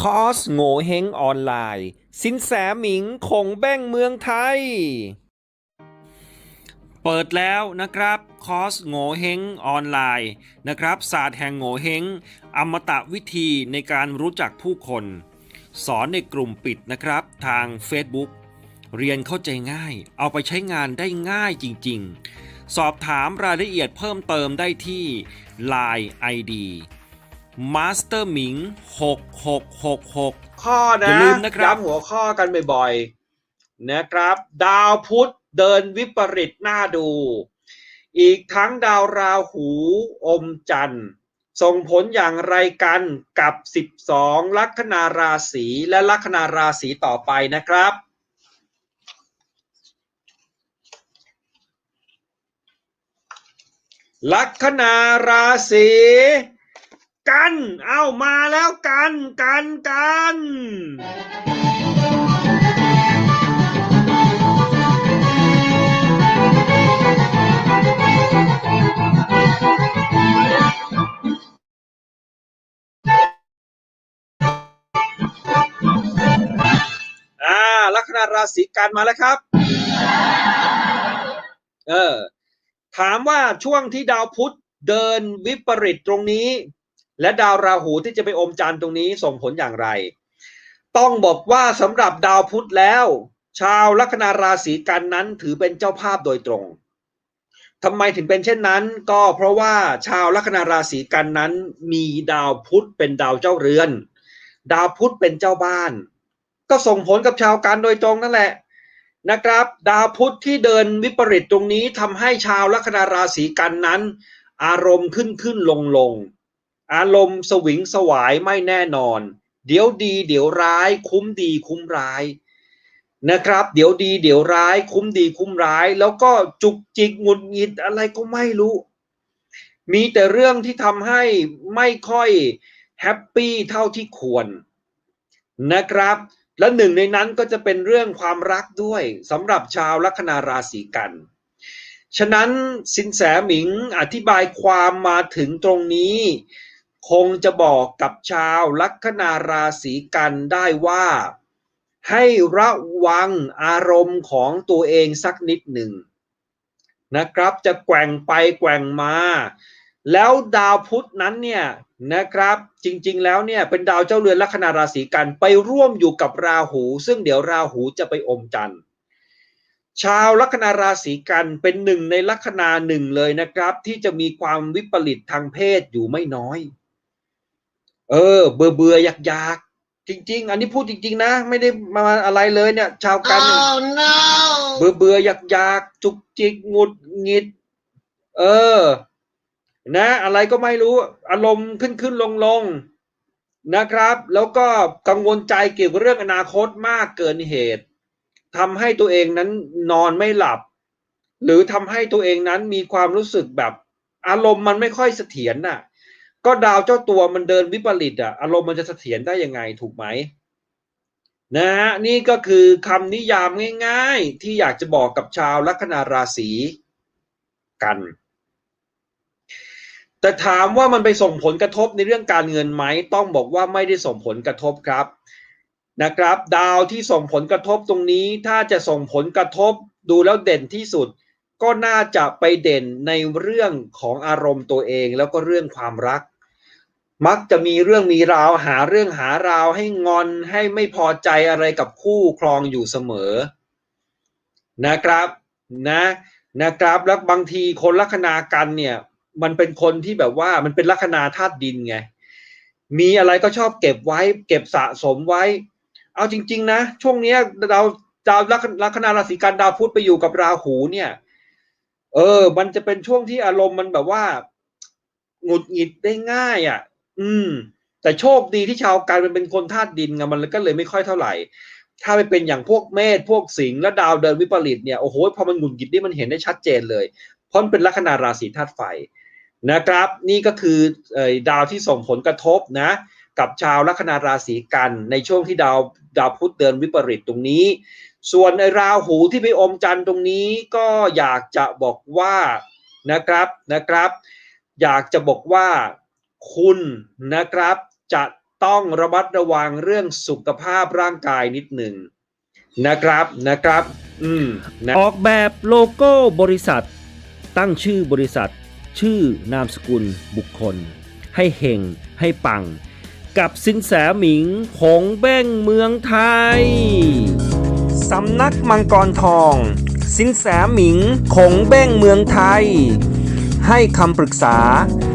คอร์สโง่เฮงออนไลน์ สินแสหมิงคงแบ้งเมืองไทย เปิดแล้วนะครับ คอร์สโง่เฮงออนไลน์นะครับศาสตร์แห่งโง่เฮงอมตะวิธีในการรู้จักผู้คน สอนในกลุ่มปิดนะครับทาง Facebook เรียนเข้าใจง่าย เอาไปใช้งานได้ง่ายจริง ๆ สอบถามรายละเอียดเพิ่มเติมได้ที่ Line ID Master หมิง6666 ข้ออนะย่าลืมนะครับ ย้ำหัวข้อกันบ่อยๆนะครับ ดาวพุธเดินวิปริตหน้าดู อีกทั้งดาวราหูอมจันทร์ ส่งผลอย่างไรกันกับ 12 ลัคนาราศีและลัคนาราศีต่อไปนะครับ ลัคนาราศี กัน เอามาแล้วกันกันกันอ่าลัคนาราศีกันมาแล้วครับ เออ ถามว่าช่วงที่ดาวพุธเดินวิปริตตรงนี้ และดาวราหูที่จะไปอมจันทร์ตรงนี้ส่งผลอย่างไร ต้องบอกว่าสำหรับดาวพุธแล้ว ชาวลัคนาราศีกันนั้นถือเป็นเจ้าภาพโดยตรงทำไมถึงเป็นเช่นนั้น ก็เพราะว่าชาวลัคนาราศีกันนั้น มีดาวพุธเป็นดาวเจ้าเรือน ดาวพุธเป็นเจ้าบ้าน ก็ส่งผลกับชาวกันโดยตรงนั่นแหละนะครับ ดาวพุธที่เดินวิปริตตรงนี้ทำให้ชาวลัคนาราศีกันนั้น อารมณ์ขึ้นขึ้นลงลง อารมณ์สวิงสวายไม่แน่นอน เดี๋ยวดี เดี๋ยวร้าย คุ้มดีคุ้มร้ายนะครับ เดี๋ยวดี เดี๋ยวร้าย คุ้มดีคุ้มร้าย แล้วก็จุกจิกหงุดหงิดอะไรก็ไม่รู้ มีแต่เรื่องที่ทำให้ไม่ค่อยแฮปปี้เท่าที่ควรนะครับ และหนึ่งในนั้นก็จะเป็นเรื่องความรักด้วยสำหรับชาวลัคนาราศีกัน ฉะนั้นสินแสหมิงอธิบายความมาถึงตรงนี้ คงจะบอกกับชาวลัคนาราศีกันได้ว่า ให้ระวังอารมณ์ของตัวเองสักนิดหนึ่งนะครับจะแกว่งไปแกว่งมา แล้วดาวพุธนั้นเนี่ยนะครับจริงๆแล้วเนี่ยเป็นดาวเจ้าเรือนลัคนาราศีกันไปร่วมอยู่กับราหู ซึ่งเดี๋ยวราหูจะไปอมจันทร์ชาวลัคนาราศีกันเป็นหนึ่งในลัคนาหนึ่งเลยนะครับ ที่จะมีความวิปริตทางเพศอยู่ไม่น้อย เออ เบื่อเบื่ออยากอยากจริง ๆ อันนี้พูดจริง ๆ นะ ไม่ได้มาอะไรเลยเนี่ย ชาวกันเนี่ย Oh no! เบื่อเบื่ออยากอยากจุกจิกหงุดหงิด เออ นะ อะไรก็ไม่รู้ อารมณ์ขึ้นขึ้นลงลงนะครับ แล้วก็กังวลใจเกี่ยวกับเรื่องอนาคตมากเกินเหตุทำให้ตัวเองนั้นนอนไม่หลับ หรือทำให้ตัวเองนั้นมีความรู้สึกแบบ อารมณ์มันไม่ค่อยเสถียรน่ะ ก็ดาวเจ้าตัวมันเดินวิปริตอะอารมณ์มันจะเสถียรได้ยังไงถูกไหมนะฮะนี่ก็คือคำนิยามง่าย ๆ ที่อยากจะบอกกับชาวลัคนาราศีกัน แต่ถามว่ามันไปส่งผลกระทบในเรื่องการเงินไหมต้องบอกว่าไม่ได้ส่งผลกระทบครับนะครับ ดาวที่ส่งผลกระทบตรงนี้ถ้าจะส่งผลกระทบดูแล้วเด่นที่สุด ก็น่าจะไปเด่นในเรื่องของอารมณ์ตัวเองแล้วก็เรื่องความรัก มักจะมีเรื่องมีราวหาเรื่องหาราวให้งอนให้ไม่พอใจอะไรกับคู่ครองอยู่เสมอ นะครับนะนะครับแล้วบางทีคนลัคนากันเนี่ยมันเป็นคนที่แบบว่ามันเป็นลัคนาธาตุดินไง มีอะไรก็ชอบเก็บไว้ เก็บสะสมไว้ เอาจริง ๆ นะ ช่วงนี้ดาวดาวลัคนาราศีกันดาวพุธไปอยู่กับราหูเนี่ย เออ มันจะเป็นช่วงที่อารมณ์มันแบบว่า หงุดหงิดได้ง่ายอะ อืม แต่โชคดีที่ชาวกันมันเป็นคนธาตุดินไงมันก็เลยไม่ค่อยเท่าไหร่ ถ้าไปเป็นอย่างพวกเมษพวกสิงห์และดาวเดินวิปริตเนี่ยโอ้โหพอมันหงุดหงิดนี่มันเห็นได้ชัดเจนเลย เพราะมันเป็นลัคนาราศีธาตุไฟนะครับ นี่ก็คืออดาวที่ส่งผลกระทบนะ กับชาวลัคนาราศีกัน ในช่วงที่ดาวดาวพุธเดินวิปริตตรงนี้ ส่วนในราหูที่ไปอมจันทร์ตรงนี้ก็อยากจะบอกว่านะครับนะครับ อยากจะบอกว่า คุณนะครับจะต้องระมัดระวังเรื่องสุขภาพร่างกายนิดหนึ่งนะครับนะครับ อืมนะออกแบบโลโก้บริษัท ตั้งชื่อบริษัท ชื่อนามสกุลบุคคล ให้เฮงให้ปัง กับสินแสหมิงของแบ้งเมืองไทย สำนักมังกรทอง สินแสหมิงของแบ้งเมืองไทย ให้คำปรึกษา